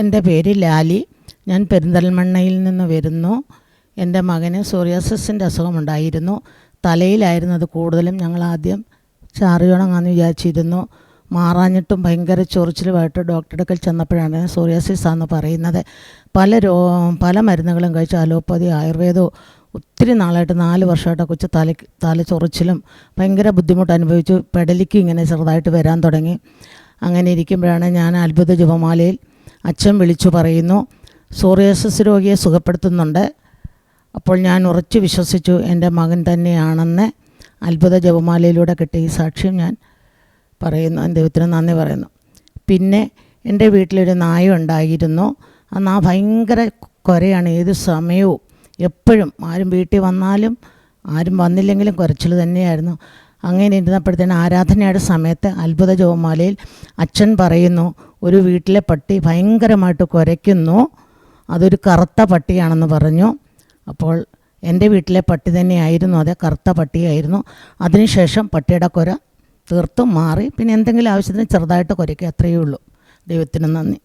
എന്റെ പേര് ലാലി. ഞാൻ പെരിന്തൽമണ്ണയിൽ നിന്ന് വരുന്നു. എന്റെ മകന് സൂര്യാസസിന്റെ അസുഖമുണ്ടായിരുന്നു. തലയിലായിരുന്നു അത് കൂടുതലും. ഞങ്ങൾ ആദ്യം ചാറിയുണങ്ങാന്ന് വിചാരിച്ചിരുന്നു. മാറാഞ്ഞിട്ടും ഭയങ്കര ചൊറിച്ചിലുമായിട്ട് ഡോക്ടറെടുക്കൽ ചെന്നപ്പോഴാണ് സോറിയാസിസ് ആണെന്ന് പറയുന്നത്. പല രോ പല മരുന്നുകളും കഴിച്ചു അലോപ്പതി ആയുർവേദവും ഒത്തിരി നാളായിട്ട് നാല് വർഷമായിട്ട് കൊച്ചു തല തല ചൊറിച്ചിലും ഭയങ്കര ബുദ്ധിമുട്ട് അനുഭവിച്ചു. പെടലിക്ക് ഇങ്ങനെ ചെറുതായിട്ട് വരാൻ തുടങ്ങി. അങ്ങനെ ഇരിക്കുമ്പോഴാണ് ഞാൻ അത്ഭുത ജപമാലയിൽ അച്ഛൻ വിളിച്ചു പറയുന്നു സോറിയാസിസ് രോഗിയെ സുഖപ്പെടുത്തുന്നുണ്ട്. അപ്പോൾ ഞാൻ ഉറച്ചു വിശ്വസിച്ചു എന്റെ മകൻ തന്നെയാണെന്ന് അത്ഭുത ജപമാലയിലൂടെ കിട്ടിയ ഈ സാക്ഷ്യം ഞാൻ പറയുന്നു ദൈവത്തിന് നന്ദി പറയുന്നു. പിന്നെ എന്റെ വീട്ടിലൊരു നായ ഉണ്ടായിരുന്നു. ആ നാ ഭയങ്കര കുരയാണ് ഏത് സമയവും എപ്പോഴും ആരും വീട്ടിൽ വന്നാലും ആരും വന്നില്ലെങ്കിലും കുരച്ചിൽ തന്നെയായിരുന്നു. അങ്ങനെ ഇരുന്നപ്പോഴത്തേന് ആരാധനയുടെ സമയത്ത് അത്ഭുത ജോമാലയിൽ അച്ഛൻ പറയുന്നു ഒരു വീട്ടിലെ പട്ടി ഭയങ്കരമായിട്ട് കുരയ്ക്കുന്നു. അതൊരു കറുത്ത പട്ടിയാണെന്ന് പറഞ്ഞു. അപ്പോൾ എന്റെ വീട്ടിലെ പട്ടി തന്നെയായിരുന്നു. അതേ കറുത്ത പട്ടിയായിരുന്നു. അതിനുശേഷം പട്ടിയുടെ കുര തീർത്തും മാറി. പിന്നെ എന്തെങ്കിലും ആവശ്യത്തിന് ചെറുതായിട്ട് കുരയ്ക്കുക അത്രയേ ഉള്ളൂ. ദൈവത്തിന് നന്ദി.